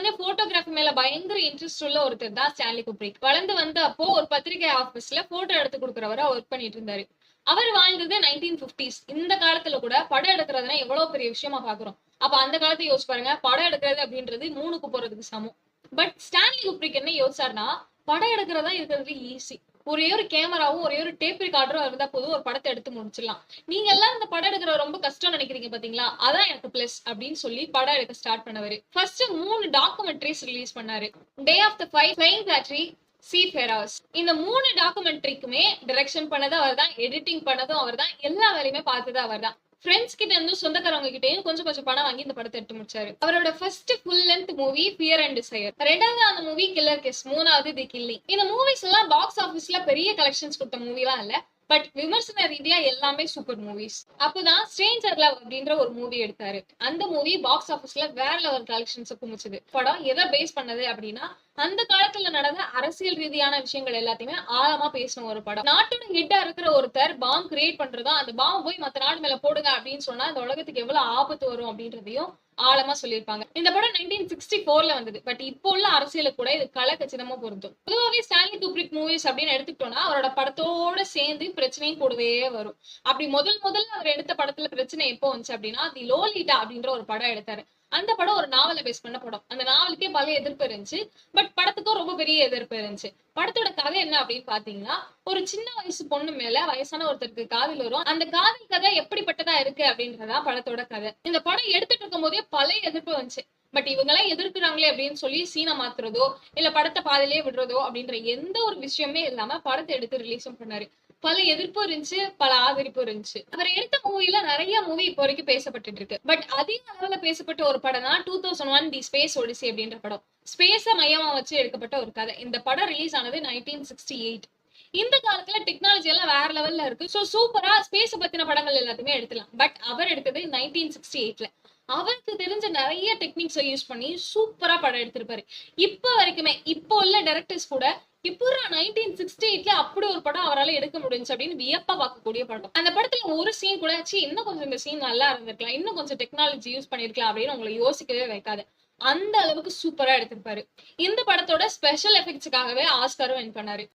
வந்து போட்டோகிராஃபி மேல பயங்கர இன்ட்ரெஸ்ட் உள்ள ஒருத்தர் தான் ஸ்டான்லி குப்ரிக் வளர்ந்து வந்த அப்போ ஒரு பத்திரிகை ஆபீஸ்ல போட்டோ எடுத்து கொடுக்குறவரா ஒர்க் பண்ணிட்டு இருந்தாரு. அவர் வாழ்ந்தது நைன்டீன் பிப்டிஸ் இந்த காலத்துல கூட படம் எடுக்கிறதுனா எவ்வளவு பெரிய விஷயமா பாக்குறோம். அப்ப அந்த காலத்தை யோசிச்சு பாருங்க. படம் எடுக்கிறது அப்படின்றது மூணுக்கு போறதுக்கு சமம். பட் ஸ்டான்லி குப்ரிக் என்ன யோசிச்சாருன்னா படம் எடுக்கிறதா இருக்கிறது ஈஸி ஒரே ஒரு கேமராவும் ஒரே ஒரு டேப் ரெக்கார்டரும் இருந்தா போதும் ஒரு படத்தை எடுத்து முடிச்சிடலாம். நீங்க எல்லாம் இந்த படம் எடுக்கிற ரொம்ப கஷ்டம் நினைக்கிறீங்க பாத்தீங்களா? அதான் எனக்கு பிளஸ் அப்படின்னு சொல்லி படம் எடுக்க ஸ்டார்ட் பண்ணவர். ஃபர்ஸ்ட் மூணு டாக்குமெண்ட்ரிஸ் ரிலீஸ் பண்ணாரு. Day of the fight flying padre seafarers இந்த மூணு டாக்குமெண்ட்ரிக்குமே டைரக்ஷன் பண்ணதும் அவர் தான் எடிட்டிங் பண்ணதும் அவர் தான் எல்லா வேலையுமே பார்த்தது அவர் தான் ஃப்ரெண்ட்ஸ் கிட்ட இருந்து சொந்தக்காரவங்க கிட்டயும் கொஞ்சம் கொஞ்சம் பணம் வாங்கி இந்த படத்தை எடுத்து முடிச்சாரு. அவரோட first full length movie fear and desire ரெண்டாவது அந்த மூவி கில்லர் கெஸ் மூணாவது தி கில்லி இந்த மூவிஸ் எல்லாம் பாக்ஸ் ஆபீஸ்ல பெரிய கலெக்ஷன்ஸ் கொடுத்த மூவிலாம் இல்ல. பட் விமர்சன ரீதியா எல்லாமே சூப்பர் மூவிஸ் அப்போதான் ஸ்ட்ரேஞ்சர் லவ் அப்படின்ற ஒரு மூவி எடுத்தாரு. அந்த மூவி பாக்ஸ் ஆபீஸ்ல வேற லெவல் கலெக்ஷன்ஸ் குமிச்சது படம் எதை பேஸ் பண்ணது அப்படின்னா அந்த காலத்துல நடந்த அரசியல் ரீதியான விஷயங்கள் எல்லாத்தையுமே ஆழமா பேசின ஒரு படம். நாட்டோட ஹெட்டா இருக்கிற ஒருத்தர் பாம் கிரியேட் பண்றதா அந்த பாம் போய் மத்த நாடு மேல போடுங்க அப்படின்னு சொன்னா இந்த உலகத்துக்கு எவ்வளவு ஆபத்து வரும் அப்படின்றதையும் ஆழமா சொல்லியிருப்பாங்க. இந்த படம் நைன்டீன் சிக்ஸ்டி போர்ல வந்தது. பட் இப்போ உள்ள அரசியல கூட இது கல கச்சிதமா பொருந்தும். பொதுவாகவே ஸ்டான்லி குப்ரிக் மூவிஸ் அப்படின்னு எடுத்துக்கிட்டோம்னா அவரோட படத்தோட சேர்ந்து பிரச்சனையும் கூடவே வரும். அப்படி முதல் முதல்ல அவர் எடுத்த படத்துல பிரச்சனை எப்போ வந்துச்சு அப்படின்னா தி லோலிட்டா அப்படின்ற ஒரு படம் எடுத்தாரு. அந்த படம் ஒரு நாவலை பேஸ் பண்ண படம். அந்த நாவலுக்கே பல எதிர்ப்பு இருந்துச்சு. பட் படத்துக்கும் ரொம்ப பெரிய எதிர்ப்பு இருந்துச்சு. படத்தோட கதை என்ன அப்படின்னு பாத்தீங்கன்னா ஒரு சின்ன வயசு பொண்ணு மேல வயசான ஒருத்தருக்கு காதல் வரும். அந்த காதல் கதை எப்படிப்பட்டதா இருக்கு அப்படின்றதா படத்தோட கதை. இந்த படம் எடுத்துட்டு இருக்கும் போதே பல எதிர்ப்பு வந்துச்சு. பட் இவங்க எல்லாம் எதிர்க்கிறாங்களே அப்படின்னு சொல்லி சீனை மாத்துறதோ இல்ல படத்தை பாதிலேயே விடுறதோ அப்படின்ற எந்த ஒரு விஷயமே இல்லாம படத்தை எடுத்து ரிலீஸும் பண்ணாரு. பல எதிர்ப்பும் இருந்துச்சு பல ஆதரிப்பும் இருந்துச்சு. அவர் எடுத்த மூவில நிறைய மூவி இப்போ வரைக்கும் பேசப்பட்டுட்டு இருக்கு. பட் அதிக அளவுல பேசப்பட்ட ஒரு படம் தான் two thousand one the space odyssey அப்படின்ற படம். ஸ்பேஸ மையமா வச்சு எடுக்கப்பட்ட ஒரு கதை. இந்த படம் ரிலீஸ் ஆனது நைன்டீன் சிக்ஸ்டி எயிட் இந்த காலத்துல டெக்னாலஜி எல்லாம் வேற லெவல்ல இருக்கு. ஸோ சூப்பரா ஸ்பேஸ் பத்தின படங்கள் எல்லாத்தையுமே எடுத்துலாம் பட் அவர் எடுத்தது நைன்டீன் சிக்ஸ்டி எயிட்ல அவருக்கு தெரிஞ்ச நிறைய டெக்னிக்ஸை யூஸ் பண்ணி சூப்பரா படம் எடுத்திருப்பாரு. இப்போ வரைக்குமே இப்போ உள்ள டைரக்டர்ஸ் கூட இப்போ நைன்டீன் சிக்ஸ்டி எயிட்ல அப்படி ஒரு படம் அவரால் எடுக்க முடிஞ்சு அப்படின்னு வியப்பா பார்க்கக்கூடிய படம். அந்த படத்துல ஒரு சீன் கூட ஆச்சு இன்னும் கொஞ்சம் இந்த சீன் நல்லா இருந்திருக்கலாம். இன்னும் கொஞ்சம் டெக்னாலஜி யூஸ் பண்ணிருக்கலாம் அப்படின்னு உங்களை யோசிக்கவே வைக்காது. அந்த அளவுக்கு சூப்பரா எடுத்திருப்பாரு. இந்த படத்தோட ஸ்பெஷல் எஃபெக்ட்ஸுக்காகவே ஆஸ்காரும் வின் பண்ணாரு.